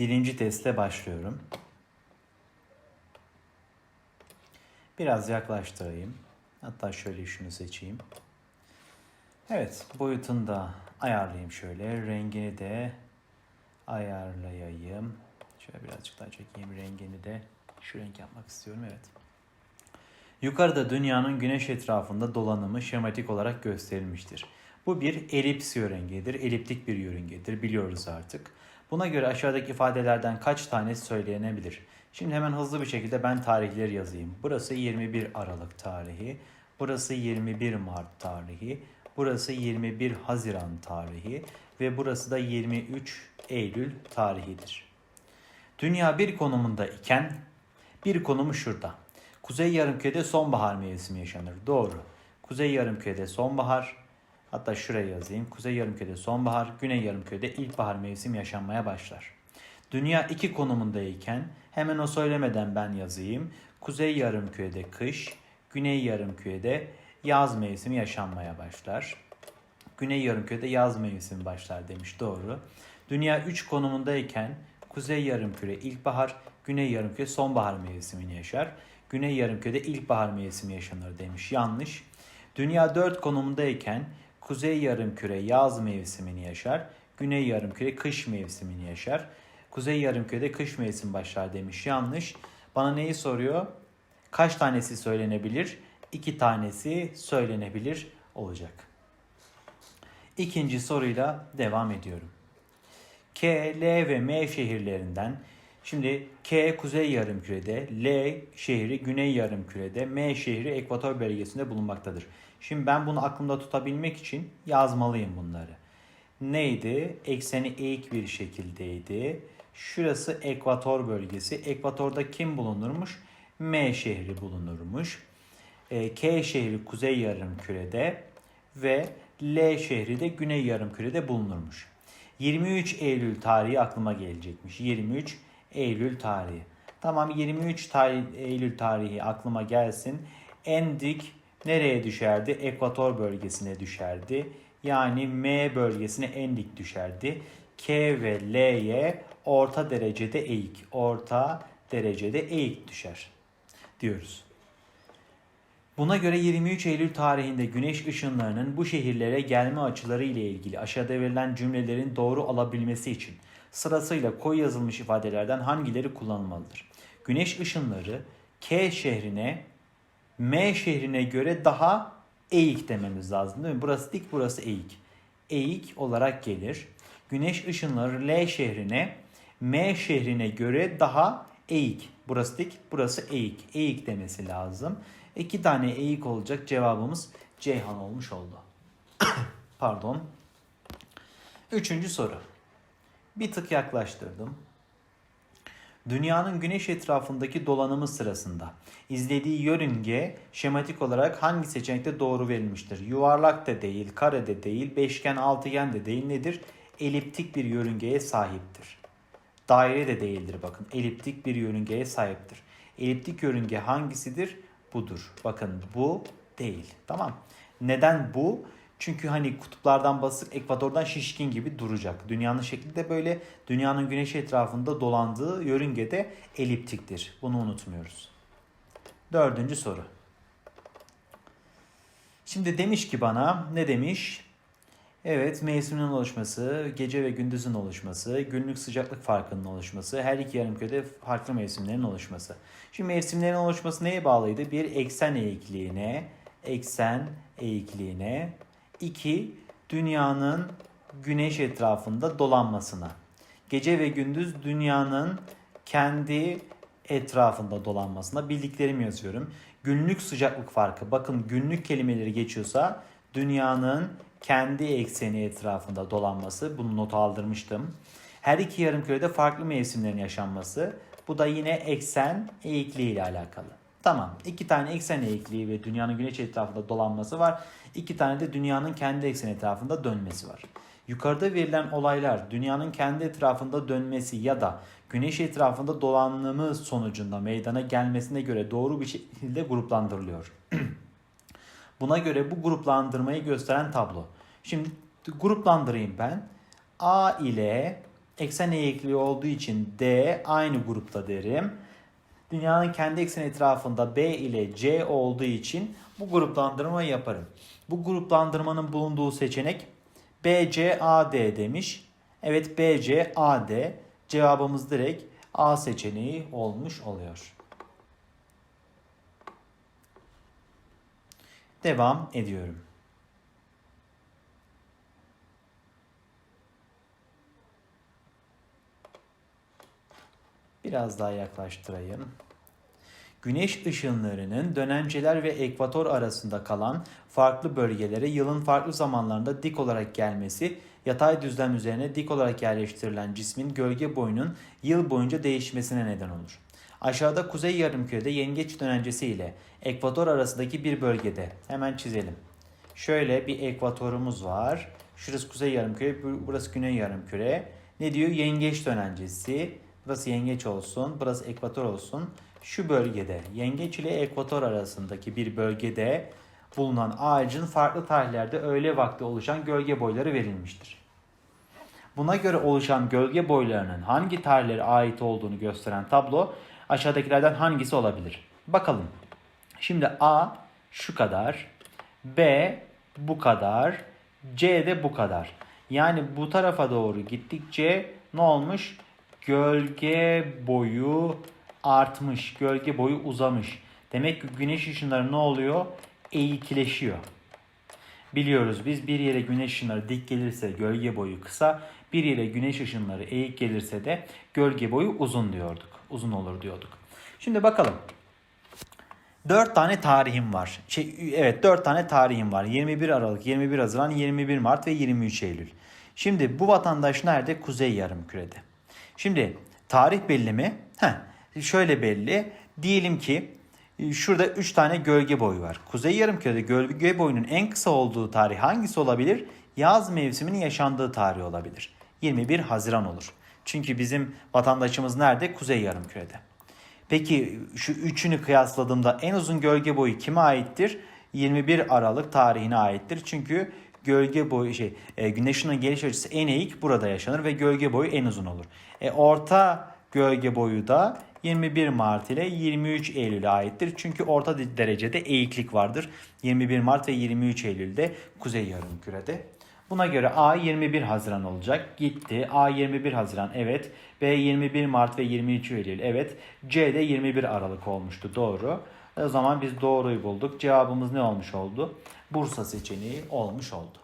Birinci testle başlıyorum. Biraz yaklaştırayım. Hatta şöyle şunu seçeyim. Evet, boyutunu da ayarlayayım şöyle. Rengini de ayarlayayım. Şöyle birazcık daha çekeyim rengini de. Şu renk yapmak istiyorum, evet. Yukarıda dünyanın güneş etrafında dolanımı şematik olarak gösterilmiştir. Bu bir elips yörüngesidir, eliptik bir yörüngedir biliyoruz artık. Buna göre aşağıdaki ifadelerden kaç tane söylenebilir? Şimdi hemen hızlı bir şekilde ben tarihleri yazayım. Burası 21 Aralık tarihi, burası 21 Mart tarihi, burası 21 Haziran tarihi ve burası da 23 Eylül tarihidir. Dünya bir konumunda iken bir konumu şurada. Kuzey Yarımküre'de sonbahar mevsimi yaşanır. Doğru. Kuzey Yarımküre'de sonbahar, hatta şuraya yazayım. Kuzey Yarımküre'de sonbahar, Güney Yarımküre'de ilkbahar mevsimi yaşanmaya başlar. Dünya iki konumundayken hemen o söylemeden ben yazayım. Kuzey Yarımküre'de kış, Güney Yarımküre'de yaz mevsimi yaşanmaya başlar. Güney Yarımküre'de yaz mevsimi başlar demiş doğru. Dünya 3 konumundayken Kuzey Yarımküre ilkbahar, Güney Yarımküre sonbahar mevsimini yaşar. Güney Yarımküre'de ilkbahar mevsimi yaşanır demiş. Yanlış. Dünya 4 konumundayken Kuzey Yarımküre yaz mevsimini yaşar. Güney Yarımküre kış mevsimini yaşar. Kuzey Yarımküre'de kış mevsimi başlar demiş. Yanlış. Bana neyi soruyor? Kaç tanesi söylenebilir? İki tanesi söylenebilir olacak. İkinci soruyla devam ediyorum. K, L ve M şehirlerinden şimdi K kuzey yarımkürede, L şehri güney yarımkürede, M şehri ekvator bölgesinde bulunmaktadır. Şimdi ben bunu aklımda tutabilmek için yazmalıyım bunları. Neydi? Ekseni eğik bir şekildeydi. Şurası ekvator bölgesi. Ekvatorda kim bulunurmuş? M şehri bulunurmuş. E, K şehri kuzey yarımkürede ve L şehri de güney yarımkürede bulunurmuş. 23 Eylül tarihi aklıma gelecekmiş. 23 Eylül tarihi. Tamam 23 tarih, Eylül tarihi aklıma gelsin. En dik nereye düşerdi? Ekvator bölgesine düşerdi. Yani M bölgesine en dik düşerdi. K ve L'ye orta derecede eğik. Orta derecede eğik düşer diyoruz. Buna göre 23 Eylül tarihinde güneş ışınlarının bu şehirlere gelme açıları ile ilgili aşağıda verilen cümlelerin doğru alabilmesi için sırasıyla koyu yazılmış ifadelerden hangileri kullanılmalıdır? Güneş ışınları K şehrine M şehrine göre daha eğik dememiz lazım değil mi? Burası dik, burası eğik. Eğik olarak gelir. Güneş ışınları L şehrine M şehrine göre daha eğik. Burası dik, burası eğik. Eğik demesi lazım. İki tane eğik olacak cevabımız Ceyhan olmuş oldu. Pardon. Üçüncü soru. Bir tık yaklaştırdım. Dünyanın güneş etrafındaki dolanımı sırasında izlediği yörünge şematik olarak hangi seçenekte doğru verilmiştir? Yuvarlak da değil, kare de değil, beşgen, altıgen de değil nedir? Eliptik bir yörüngeye sahiptir. Daire de değildir bakın. Eliptik bir yörüngeye sahiptir. Eliptik yörünge hangisidir? Budur. Bakın bu değil. Tamam. Neden bu? Çünkü hani kutuplardan basık, ekvatordan şişkin gibi duracak. Dünyanın şekli de böyle. Dünyanın güneş etrafında dolandığı yörünge de eliptiktir. Bunu unutmuyoruz. Dördüncü soru. Şimdi demiş ki bana ne demiş? Evet mevsimin oluşması, gece ve gündüzün oluşması, günlük sıcaklık farkının oluşması, her iki yarımkürede farklı mevsimlerin oluşması. Şimdi mevsimlerin oluşması neye bağlıydı? Bir eksen eğikliğine, eksen eğikliğine, iki dünyanın güneş etrafında dolanmasına. Gece ve gündüz dünyanın kendi etrafında dolanmasına bildiklerimi yazıyorum. Günlük sıcaklık farkı. Bakın günlük kelimeleri geçiyorsa dünyanın kendi ekseni etrafında dolanması. Bunu not aldırmıştım. Her iki yarımkürede farklı mevsimlerin yaşanması. Bu da yine eksen eğikliği ile alakalı. Tamam. iki tane eksen eğikliği ve dünyanın güneş etrafında dolanması var. İki tane de dünyanın kendi ekseni etrafında dönmesi var. Yukarıda verilen olaylar dünyanın kendi etrafında dönmesi ya da güneş etrafında dolanımı sonucunda meydana gelmesine göre doğru bir şekilde gruplandırılıyor. Buna göre bu gruplandırmayı gösteren tablo. Şimdi gruplandırayım ben. A ile eksen eğikliği olduğu için D aynı grupta derim. Dünyanın kendi ekseni etrafında B ile C olduğu için bu gruplandırmayı yaparım. Bu gruplandırmanın bulunduğu seçenek BCAD demiş. Evet BCAD cevabımız direkt A seçeneği olmuş oluyor. Devam ediyorum. Biraz daha yaklaştırayım. Güneş ışınlarının dönemceler ve ekvator arasında kalan farklı bölgelere yılın farklı zamanlarında dik olarak gelmesi, yatay düzlem üzerine dik olarak yerleştirilen cismin gölge boyunun yıl boyunca değişmesine neden olur. Aşağıda kuzey yarımkürede yengeç dönencesi ile ekvator arasındaki bir bölgede hemen çizelim. Şöyle bir ekvatorumuz var. Şurası kuzey yarımküre, bu- burası güney yarımküre. Ne diyor? Yengeç dönencesi. Burası yengeç olsun, burası ekvator olsun. Şu bölgede, yengeç ile ekvator arasındaki bir bölgede bulunan ağacın farklı tarihlerde öğle vakti oluşan gölge boyları verilmiştir. Buna göre oluşan gölge boylarının hangi tarihlere ait olduğunu gösteren tablo aşağıdakilerden hangisi olabilir? Bakalım. Şimdi A şu kadar, B bu kadar, C de bu kadar. Yani bu tarafa doğru gittikçe ne olmuş? Gölge boyu artmış, gölge boyu uzamış. Demek ki güneş ışınları ne oluyor? Eğikleşiyor. Biliyoruz biz bir yere güneş ışınları dik gelirse gölge boyu kısa, bir yere güneş ışınları eğik gelirse de gölge boyu uzun diyorduk. Uzun olur diyorduk. Şimdi bakalım. 4 tane tarihim var. Şey, evet 4 tane tarihim var. 21 Aralık, 21 Haziran, 21 Mart ve 23 Eylül. Şimdi bu vatandaş nerede? Kuzey Yarımküre'de. Şimdi tarih belli mi? Heh, şöyle belli. Diyelim ki e, şurada 3 tane gölge boyu var. Kuzey Yarımküre'de gölge boyunun en kısa olduğu tarih hangisi olabilir? Yaz mevsiminin yaşandığı tarih olabilir. 21 Haziran olur. Çünkü bizim vatandaşımız nerede? Kuzey Yarımküre'de. Peki şu üçünü kıyasladığımda en uzun gölge boyu kime aittir? 21 Aralık tarihine aittir. Çünkü gölge boyu şey e, güneşin geliş açısı en eğik burada yaşanır ve gölge boyu en uzun olur. E, orta gölge boyu da 21 Mart ile 23 Eylül'e aittir. Çünkü orta derecede eğiklik vardır. 21 Mart ve 23 Eylül'de Kuzey Yarımküre'de. Buna göre A 21 Haziran olacak. Gitti. A 21 Haziran evet. B 21 Mart ve 23 Eylül evet. C de 21 Aralık olmuştu doğru. O zaman biz doğruyu bulduk. Cevabımız ne olmuş oldu? Bursa seçeneği olmuş oldu.